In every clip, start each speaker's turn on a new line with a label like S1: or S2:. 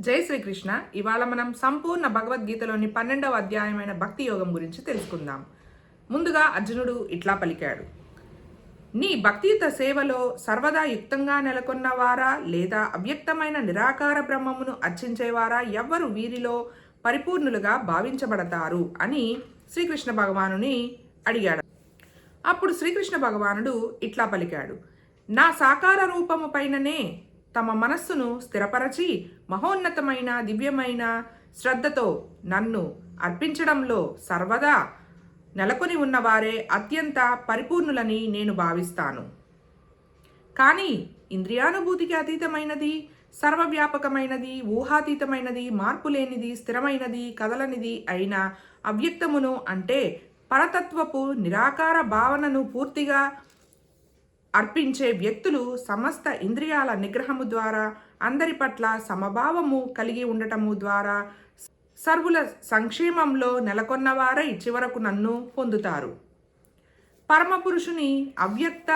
S1: జై శ్రీకృష్ణ. ఇవాళ మనం సంపూర్ణ భగవద్గీతలోని పన్నెండవ అధ్యాయమైన భక్తి యోగం గురించి తెలుసుకుందాం. ముందుగా అర్జునుడు ఇట్లా పలికాడు. నీ భక్తియుత సేవలో సర్వదా యుక్తంగా నెలకొన్నవారా లేదా అవ్యక్తమైన నిరాకార బ్రహ్మమును అర్చించేవారా ఎవ్వరు వీరిలో పరిపూర్ణులుగా భావించబడతారు అని శ్రీకృష్ణ భగవానుని అడిగాడు. అప్పుడు శ్రీకృష్ణ భగవానుడు ఇట్లా పలికాడు. నా సాకార రూపము పైననే తమ మనస్సును స్థిరపరచి మహోన్నతమైన దివ్యమైన శ్రద్ధతో నన్ను అర్పించడంలో సర్వదా నెలకొని ఉన్నవారే అత్యంత పరిపూర్ణులని నేను భావిస్తాను. కానీ ఇంద్రియానుభూతికి అతీతమైనది సర్వవ్యాపకమైనది ఊహాతీతమైనది మార్పులేనిది స్థిరమైనది కదలనిది అయిన అవ్యక్తమును అంటే పరతత్వపు నిరాకార భావనను పూర్తిగా అర్పించే వ్యక్తులు సమస్త ఇంద్రియాల నిగ్రహము ద్వారా అందరి పట్ల సమభావము కలిగి ఉండటము ద్వారా సర్వుల సంక్షేమంలో నెలకొన్నవారై చివరకు నన్ను పొందుతారు. పరమపురుషుని అవ్యక్త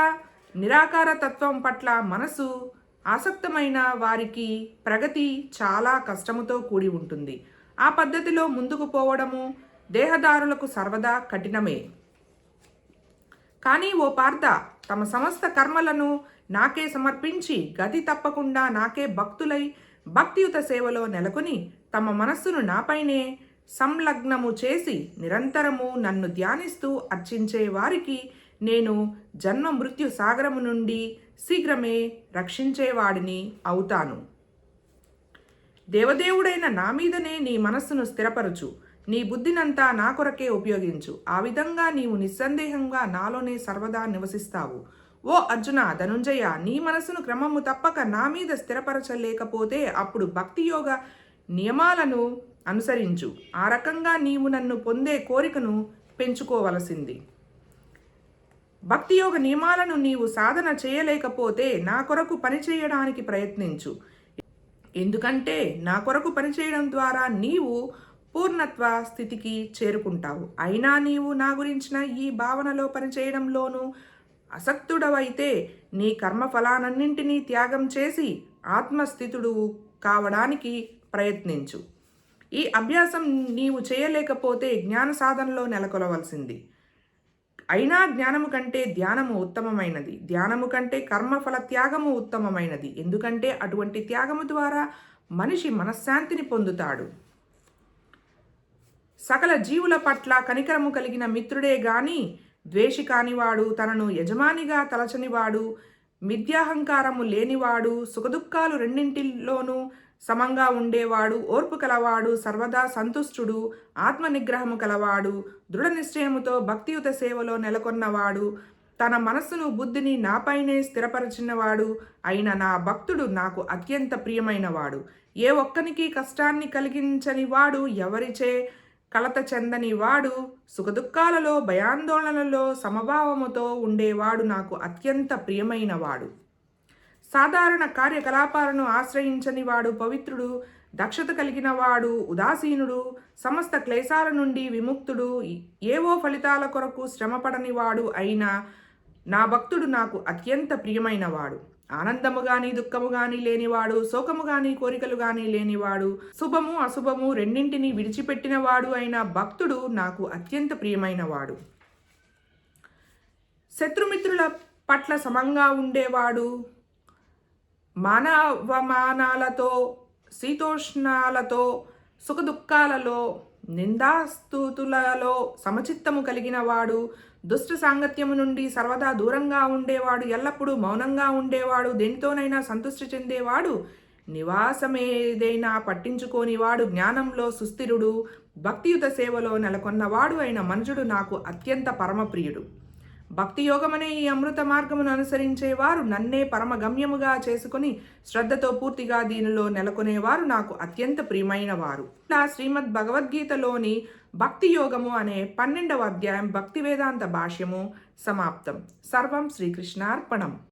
S1: నిరాకార తత్వం పట్ల మనసు ఆసక్తమైన వారికి ప్రగతి చాలా కష్టముతో కూడి ఉంటుంది. ఆ పద్ధతిలో ముందుకు పోవడము దేహదారులకు సర్వదా కఠినమే. కానీ ఓ పార్థ తమ సమస్త కర్మలను నాకే సమర్పించి గతి తప్పకుండా నాకే భక్తులై భక్తియుత సేవలో నెలకొని తమ మనస్సును నాపైనే సంలగ్నము చేసి నిరంతరము నన్ను ధ్యానిస్తూ అర్చించే వారికి నేను జన్మ మృత్యు సాగరము నుండి శీఘ్రమే రక్షించేవాడిని అవుతాను. దేవదేవుడైన నా మీదనే నీ మనస్సును స్థిరపరచు. నీ బుద్ధినంతా నా కొరకే ఉపయోగించు. ఆ విధంగా నీవు నిస్సందేహంగా నాలోనే సర్వదా నివసిస్తావు. ఓ అర్జున ధనుంజయ నీ మనసును క్రమము తప్పక నా మీద స్థిరపరచలేకపోతే అప్పుడు భక్తి యోగ నియమాలను అనుసరించు. ఆ రకంగా నీవు నన్ను పొందే కోరికను పెంచుకోవలసింది. భక్తి యోగ నియమాలను నీవు సాధన చేయలేకపోతే నా కొరకు పనిచేయడానికి ప్రయత్నించు. ఎందుకంటే నా కొరకు పనిచేయడం ద్వారా నీవు పూర్ణత్వ స్థితికి చేరుకుంటావు. అయినా నీవు నా గురించిన ఈ భావనలో పనిచేయడంలోనూ అసక్తుడవైతే నీ కర్మఫలానన్నింటినీ త్యాగం చేసి ఆత్మస్థితుడు కావడానికి ప్రయత్నించు. ఈ అభ్యాసం నీవు చేయలేకపోతే జ్ఞాన సాధనలో నెలకొలవలసింది. అయినా జ్ఞానము కంటే ధ్యానము ఉత్తమమైనది. ధ్యానము కంటే కర్మఫల త్యాగము ఉత్తమమైనది. ఎందుకంటే అటువంటి త్యాగము ద్వారా మనిషి మనశ్శాంతిని పొందుతాడు. సకల జీవుల పట్ల కనికరము కలిగిన మిత్రుడే గాని ద్వేషి కానివాడు తనను యజమానిగా తలచనివాడు మిథ్యాహంకారము లేనివాడు సుఖదుఖాలు రెండింటిలోనూ సమంగా ఉండేవాడు ఓర్పు కలవాడు సర్వదా సంతుష్టుడు ఆత్మనిగ్రహము కలవాడు దృఢ నిశ్చయముతో భక్తియుత సేవలో నెలకొన్నవాడు తన మనస్సును బుద్ధిని నాపైనే స్థిరపరచినవాడు అయిన నా భక్తుడు నాకు అత్యంత ప్రియమైనవాడు. ఏ ఒక్కనికి కష్టాన్ని కలిగించని వాడు ఎవరిచే కలత చెందని వాడు సుఖదుఖాలలో భయాందోళనలలో సమభావముతో ఉండేవాడు నాకు అత్యంత ప్రియమైనవాడు సాధారణ కార్యకలాపాలను ఆశ్రయించని వాడు పవిత్రుడు దక్షత కలిగిన వాడు ఉదాసీనుడు సమస్త క్లేశాల నుండి విముక్తుడు ఏవో ఫలితాల కొరకు శ్రమపడని వాడు అయిన నా భక్తుడు నాకు అత్యంత ప్రియమైనవాడు ఆనందము గాని దుఃఖము గాని లేనివాడు శోకము గాని కోరికలు గాని లేనివాడు శుభము అశుభము రెండింటిని విడిచిపెట్టినవాడు అయిన భక్తుడు నాకు అత్యంత ప్రియమైనవాడు. శత్రుమిత్రుల పట్ల సమంగా ఉండేవాడు. మానవమానాలతో శీతోష్ణాలతో సుఖదుఖాలలో నిందాస్తుతులలో సమచిత్తము కలిగిన వాడు దుష్ట సాంగత్యము నుండి సర్వదా దూరంగా ఉండేవాడు ఎల్లప్పుడూ మౌనంగా ఉండేవాడు దేనితోనైనా సంతృష్టి చెందేవాడు నివాసమేదైనా పట్టించుకోనివాడు జ్ఞానంలో సుస్థిరుడు భక్తియుత సేవలో నెలకొన్నవాడు అయిన మనుషుడు నాకు అత్యంత పరమప్రియుడు. భక్తి యోగమనే ఈ అమృత మార్గమును అనుసరించేవారు నన్నే పరమ గమ్యముగా చేసుకుని శ్రద్ధతో పూర్తిగా దీనిలో నెలకొనేవారు నాకు అత్యంత ప్రియమైన వారు ఇలా శ్రీమద్ భగవద్గీతలోని భక్తి యోగము అనే పన్నెండవ అధ్యాయం భక్తి వేదాంత భాష్యము సమాప్తం. సర్వం శ్రీకృష్ణార్పణం.